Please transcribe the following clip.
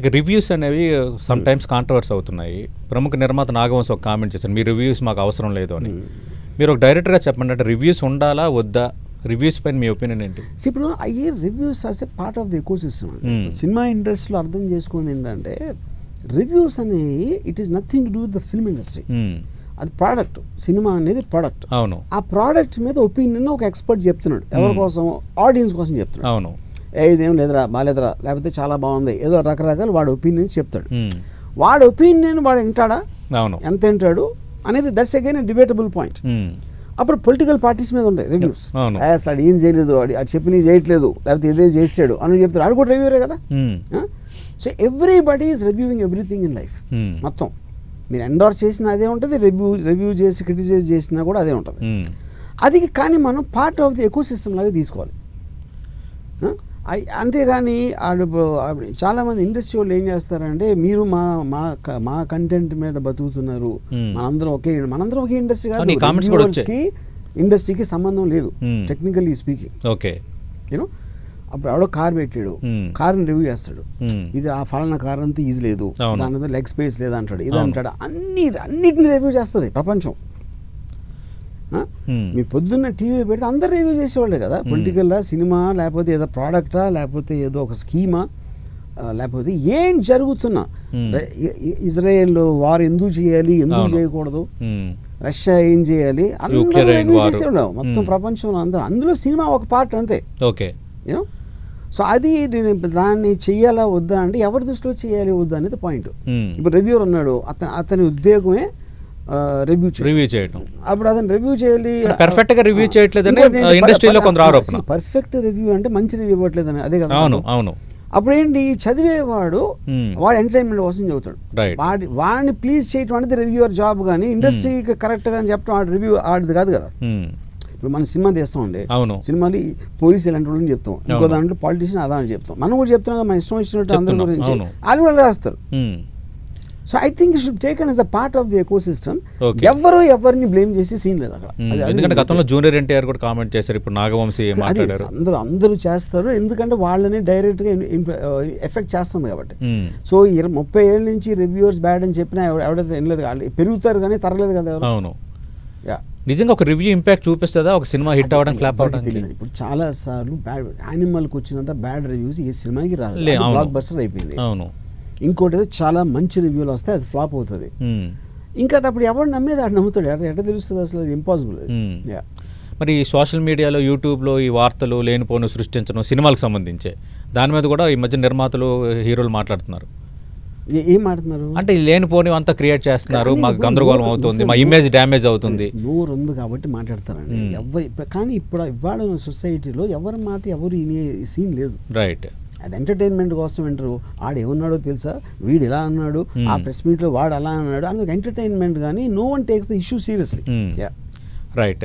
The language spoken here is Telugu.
ఇక రివ్యూస్ అనేవి సమ్ టైమ్స్ కాంట్రవర్స్ అవుతున్నాయి. ప్రముఖ నిర్మాత నాగవంశ్ ఒక కామెంట్ చేశారు మీ రివ్యూస్ మాకు అవసరం లేదు అని. మీరు ఒక డైరెక్టర్గా చెప్పండి అంటే రివ్యూస్ ఉండాలా వద్దా? రివ్యూస్ పైన మీ ఒపీనియన్ ఏంటి? ఇప్పుడు అయ్యే reviews are a part of the ecosystem Hmm. Cinema ఇండస్ట్రీలో అర్థం చేసుకుంది ఏంటంటే రివ్యూస్ అనేవి it is nothing to do with the film industry. అది ప్రోడక్ట్ సినిమా అనేది ప్రోడక్ట్ అవును. ఆ ప్రోడక్ట్ మీద ఒపీనియన్ ఒక ఎక్స్పర్ట్ చెప్తున్నాడు. ఎవరి కోసం? ఆడియన్స్ కోసం చెప్తున్నాడు. అవును. ఏ ఇదేం లేదురా బాగాలేదురా లేకపోతే చాలా బాగుంది. ఏదో రకరకాల వాడి ఒపీనియన్స్ చెప్తాడు. వాడి ఒపీనియన్ వాడు వింటాడా? ఎంత వింటాడు? అనేది దట్స్ అగైన్ డిబేటబుల్ పాయింట్. అప్పుడు పొలిటికల్ పార్టీస్ మీద ఉంటాయి రివ్యూస్. అసలు ఏం చేయలేదు ఆడు ఆడు చెప్పి నీ చేయట్లేదు లేకపోతే ఏదో చేసాడు అని చెప్తారు ఆడు కూడా రివ్యూరే కదా. So everybody is reviewing everything in life. మొత్తం. మీరు ఎండోర్స్ చేసినా అదే ఉంటుంది రివ్యూ రివ్యూ చేసి క్రిటిసైజ్ చేసినా కూడా అదే ఉంటుంది. అది కానీ మనం part of the ecosystem లాగా తీసుకోవాలి. అంతేగాని ఆడు ఆవిడ- చాలామంది ఇండస్ట్రీ వాళ్ళు ఏం చేస్తారంటే మీరు మా మా మా కంటెంట్ మీద బతుకుతున్నారు. మనందరం ఒకే మనందరం ఒకే ఇండస్ట్రీ అవును, ఈ comments కూడా వచ్చాయి. కి ఇండస్ట్రీకి సంబంధం లేదు. టెక్నికల్లీ స్పీకింగ్ ఓకే యూనో అప్పుడు ఎవడో కార్ పెట్టాడు. కార్ని రివ్యూ చేస్తాడు. ఇది ఆ ఫలానా కార్ అంతా ఈజీ లేదు. దాని మీద లెగ్ స్పేస్ లేదు అంటాడు ఇది. అంటాడు అన్ని అన్నిటిని రివ్యూ చేస్తుంది ప్రపంచం. మీ పొద్దున్న టీవీ పెడితే అందరు రివ్యూ చేసేవాళ్ళే కదా. పొలిటికల్లా సినిమా లేకపోతే ఏదో ప్రోడక్టా లేకపోతే ఏదో ఒక స్కీమా లేకపోతే ఏం జరుగుతున్నా. ర- ఇ- ఇ- ఇజ్రాయెల్లో వార్ ఎందుకు చేయాలి ఎందుకు. చేయకూడదు. రష్యా ఏం చేయాలి? అందరూ. చేసేవాళ్ళు. మొత్తం. ప్రపంచంలో అందరూ. అందులో సినిమా ఒక పార్ట్ అంతే. ఓకే. సో అది నేను దాన్ని చెయ్యాలా వద్దా అంటే ఎవరి దృష్టిలో చేయాలి వద్దా అనేది పాయింట్. ఇప్పుడు రివ్యూర్ ఉన్నాడు. అతని అతని ఉద్యోగమే రివ్యూ రివ్యూ చేయడం అప్పుడు అతను రివ్యూ చేయాలి perfect గా review చేయట్లేదని, ఇండస్ట్రీలో కొందరు ఆరోపణ. పర్ఫెక్ట్ రివ్యూ అంటే మంచి రివ్యూ ఇవ్వట్లేదని అదే కదా అవును అవును అప్పుడు ఏంటి చదివేవాడు. వాడు ఎంటర్టైన్మెంట్ కోసం చదువుతాడు. వాడి వాడిని ప్లీజ్ చేయటం అనేది రివ్యూవర్ జాబ్ కానీ ఇండస్ట్రీకి కరెక్ట్గా అని చెప్పడం వాడి రివ్యూ ఆడిది కాదు కదా. ఇప్పుడు మన సినిమా తీస్తామండి. సినిమాలు పోలీసు ఇలాంటి వాళ్ళని చెప్తాం ఇంకో. దాంట్లో పాలిటీషియన్ అదా అని చెప్తాం మనం కూడా చెప్తున్నాం మన ఇష్టం వచ్చినట్టు అందరి గురించి. వాళ్ళు కూడా రాస్తారు. So I think should taken as a part of the ecosystem Okay. ఎవరు ఎవరిని బ్లేమ్ చేసి సీన్ లేదు అక్కడ. అది ఎందుకంటే గతంలో జూనియర్ ఎన్టీఆర్ కూడా కామెంట్ చేశారు ఇప్పుడు నాగవంశీ అందరూ అందరూ చేస్తారు. ఎందుకంటే వాళ్ళని డైరెక్ట్గా ఎఫెక్ట్ చేస్తుంది కాబట్టి. సో ఇరవై ముప్పై ఏళ్ళ నుంచి రివ్యూవర్స్ బ్యాడ్ అని చెప్పినా ఎవడ- ఎవడైతే వినలేదు పెరుగుతారు కానీ తరలేదు కదా అవును. నిజంగా ఒక రివ్యూ ఇంపాక్ట్ చూపిస్తుందా? ఒక సినిమా హిట్ అవ్వడం క్లాప్ అవ్వడానికి తెలియదు. ఇప్పుడు చాలా సార్లు బ్యాడ్ యానిమల్కి వచ్చినంత బ్యాడ్ రివ్యూస్ ఏ సినిమాకి రాలేదు. బ్లాక్ బస్టర్ అయిపోయింది. అవును. ఇంకోటి ఏదో చాలా మంచి రివ్యూలు వస్తాయి అది ఫ్లాప్ అవుతుంది. ఇంకా అది అప్పుడు ఎవడు నమ్మేది? ఆడు నమ్ముతాడు. ఎట్లా ఎట్లా తెలుస్తుంది అసలు? అది ఇంపాసిబుల్. యా మరి ఈ సోషల్ మీడియాలో యూట్యూబ్లో ఈ వార్తలు లేనిపోను సృష్టించడం సినిమాలకు సంబంధించే. దాని మీద కూడా ఈ మధ్య నిర్మాతలు హీరోలు మాట్లాడుతున్నారు. ఏ- ఆడుతున్నారు అంటే లేనిపోని అంతా క్రియేట్ చేస్తున్నారు. మాకు గందరగోళం అవుతుంది. మా ఇమేజ్ డ్యామేజ్ అవుతుంది. నోరు ఉంది కాబట్టి మాట్లాడతారండి. ఎవరు ఇప్పుడు- కానీ ఇప్పుడు ఇవాళ సొసైటీలో ఎవరి మాట ఎవరు సీన్ లేదు. రైట్ అది ఎంటర్టైన్మెంట్ కోసం వింటారు ఆడు ఏమన్నాడో తెలుసా? వీడు ఇలా అన్నాడు ఆ Hmm. ప్రెస్ మీట్లో వాడు అలా అన్నాడు అందుకు ఎంటర్టైన్మెంట్ కానీ no one takes the issue seriously Hmm. Right